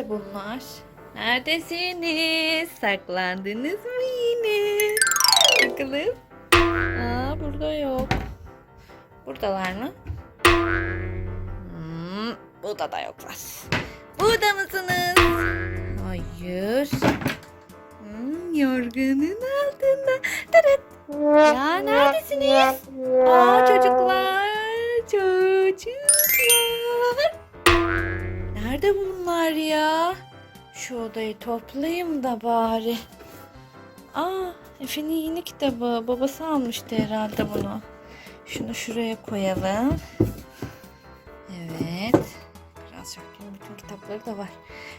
Nerede bunlar? Neredesiniz? Saklandınız mı yine? Bakalım. Aa burada yok. Buradalar mı? Hmm, burada da yoklar. Burada mısınız? Hayır. Hmm, yorganın altında. Tırıt. Ya neredesiniz? Aa çocuklar. Şu odayı toplayayım da bari. Aa, Efe'nin yeni kitabı. Babası almıştı herhalde bunu. Şunu şuraya koyalım. Evet. Kral Şakir'in bütün kitapları da var.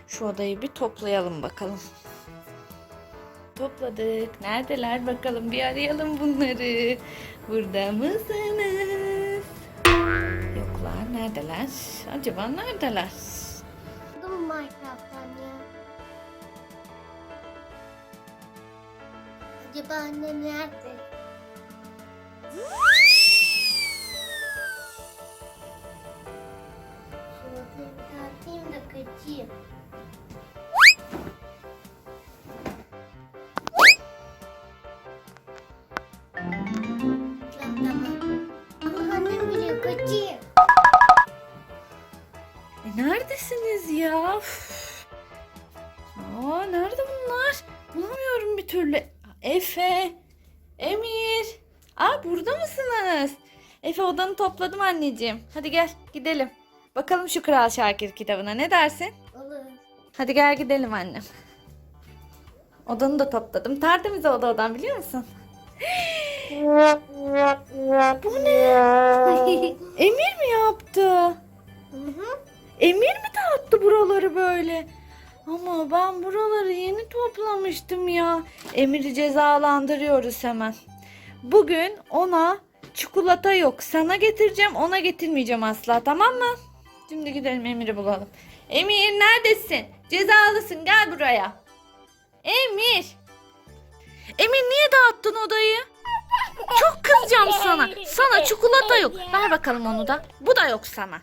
Şu odayı bir toplayalım bakalım. Topladık. Neredeler bakalım bir arayalım bunları. Burada mısınız? Yoklar. Neredeler? Acaba neredeler? Minecraft'tan Acaba annem nerede? Bir kaçayım. E, neredesiniz ya? Üf. Aa, nerede bunlar? Bulamıyorum bir türlü. Efe, Emir. Aa, burada mısınız? Efe odanı topladım anneciğim. Hadi gel gidelim. Bakalım şu Kral Şakir kitabına ne dersin? Olur. Hadi gel gidelim annem. Odanı da topladım. Tertemiz oldu odan biliyor musun? Bu ne? Emir mi yaptı? Hı hı. Emir mi dağıttı buraları böyle? Ama ben buraları yeni toplamıştım ya. Emir'i cezalandırıyoruz hemen. Bugün ona çikolata yok. Sana getireceğim, ona getirmeyeceğim asla. Tamam mı? Şimdi gidelim Emir'i bulalım. Emir neredesin? Cezalısın. Gel buraya. Emir. Emir niye dağıttın odayı? Çok kızacağım sana. Sana çikolata yok. Ver bakalım onu da. Bu da yok sana.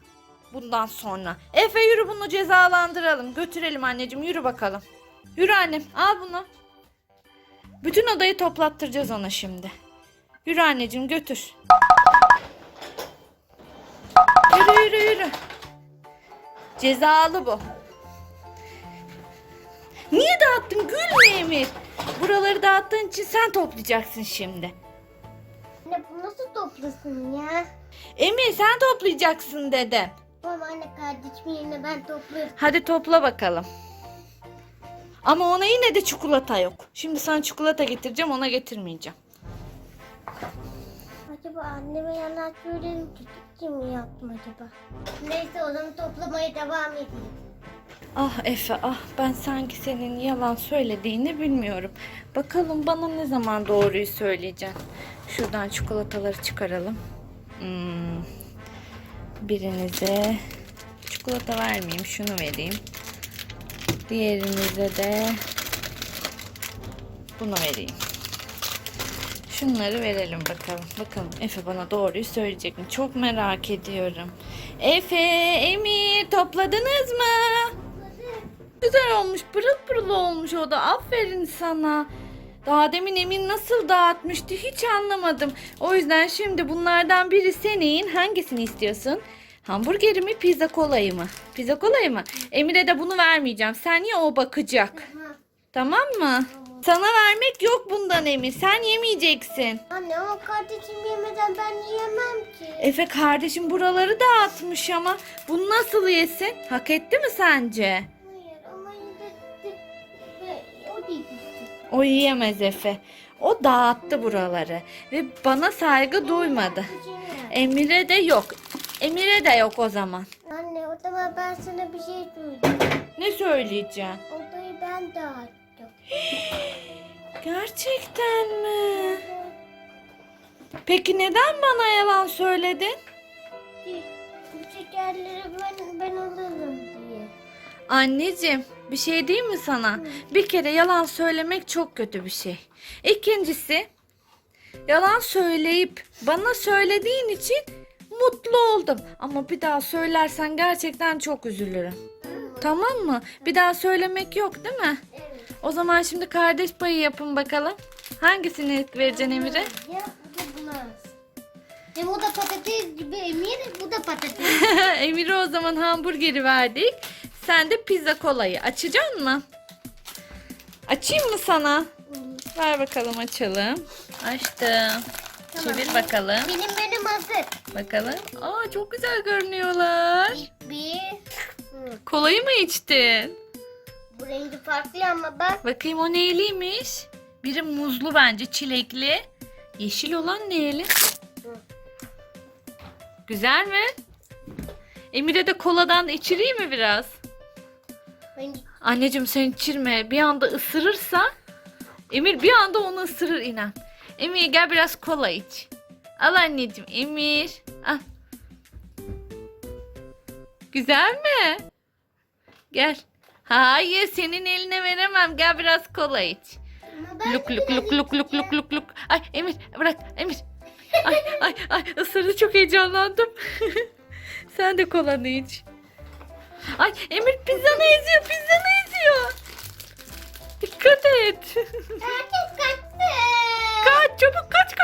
Bundan sonra. Efe yürü bunu cezalandıralım. Götürelim anneciğim yürü bakalım. Yürü annem al bunu. Bütün odayı toplattıracağız ona şimdi. Yürü anneciğim götür. Yürü yürü yürü. Cezalı bu. Niye dağıttın gülme Emir. Buraları dağıttığın için sen toplayacaksın şimdi. Anne bu nasıl toplasın ya? Emir sen toplayacaksın dedim. Tamam anne kardeşimin yerine ben toplarım. Hadi topla bakalım. Ama ona yine de çikolata yok. Şimdi sana çikolata getireceğim ona getirmeyeceğim. Acaba anneme yalan söyledim küçük mi yaptım acaba? Neyse o zaman toplamaya devam edeyim. Ah Efe ah ben sanki senin yalan söylediğini bilmiyorum. Bakalım bana ne zaman doğruyu söyleyeceksin. Şuradan çikolataları çıkaralım. Hmm. Birinize çikolata vermeyeyim şunu vereyim. Diğerinize de bunu vereyim. Şunları verelim bakalım. Bakalım Efe bana doğruyu söyleyecek mi? Çok merak ediyorum. Efe, Emir topladınız mı? Güzel olmuş, pırıl pırıl olmuş o da. Aferin sana. Daha demin Emin nasıl dağıtmıştı hiç anlamadım. O yüzden şimdi bunlardan biri senin. Hangisini istiyorsun? Hamburgeri mi, pizza kolayı mı? Pizza kolayı mı? Emir'e de bunu vermeyeceğim. Sen ye o bakacak. Tamam. Mı? Sana vermek yok bundan Emir. Sen yemeyeceksin. Anne ama kardeşim yemeden ben yiyemem ki. Efe kardeşim buraları dağıtmış ama bunu nasıl yesin? Hak etti mi sence? O yiyemez Efe. O dağıttı buraları ve bana saygı duymadı. Emir'e de yok. Emir'e de yok o zaman. Anne o zaman ben sana bir şey söyleyeyim. Ne söyleyeceğim? Odayı ben dağıttım. Gerçekten mi? Peki neden bana yalan söyledin? Bu şekerleri ben, ben alırım diye. Anneciğim bir şey diyeyim mi sana? Bir kere yalan söylemek çok kötü bir şey. İkincisi yalan söyleyip bana söylediğin için mutlu oldum. Ama bir daha söylersen gerçekten çok üzülürüm. Tamam mı? Bir daha söylemek yok değil mi? Evet. O zaman şimdi kardeş payı yapın bakalım. Hangisini vereceksin Emir'e? Ya bu da o da patates gibi Emir, bu da patates. Emir'e o zaman hamburgeri verdik. Sen de pizza kolayı. Açacaksın mı? Açayım mı sana? Ver bakalım açalım. Açtım. Çevir bakalım. Benim benim hazır. Bakalım. Aa çok güzel görünüyorlar. Bir. Kolayı mı içtin? Bu rengi farklı ama bak. Bakayım o neyliymiş? Biri muzlu bence çilekli. Yeşil olan neyli? Güzel mi? Emir'e de koladan içireyim mi biraz? Anneciğim sen içirme. Bir anda ısırırsa Emir bir anda onu ısırır inen. Emir gel biraz kola iç. Al anneciğim Emir. Al. Güzel mi? Gel. Hayır senin eline veremem. Gel biraz kola iç. Luk luk luk luk luk luk luk luk. Ay Emir bırak Emir. Ay ay ay ısırdı çok heyecanlandım. Sen de kolanı iç. Ay Emir pizzanı eziyor pizzanı eziyor. Dikkat et. Herkes kaçtı. kaç çabuk kaç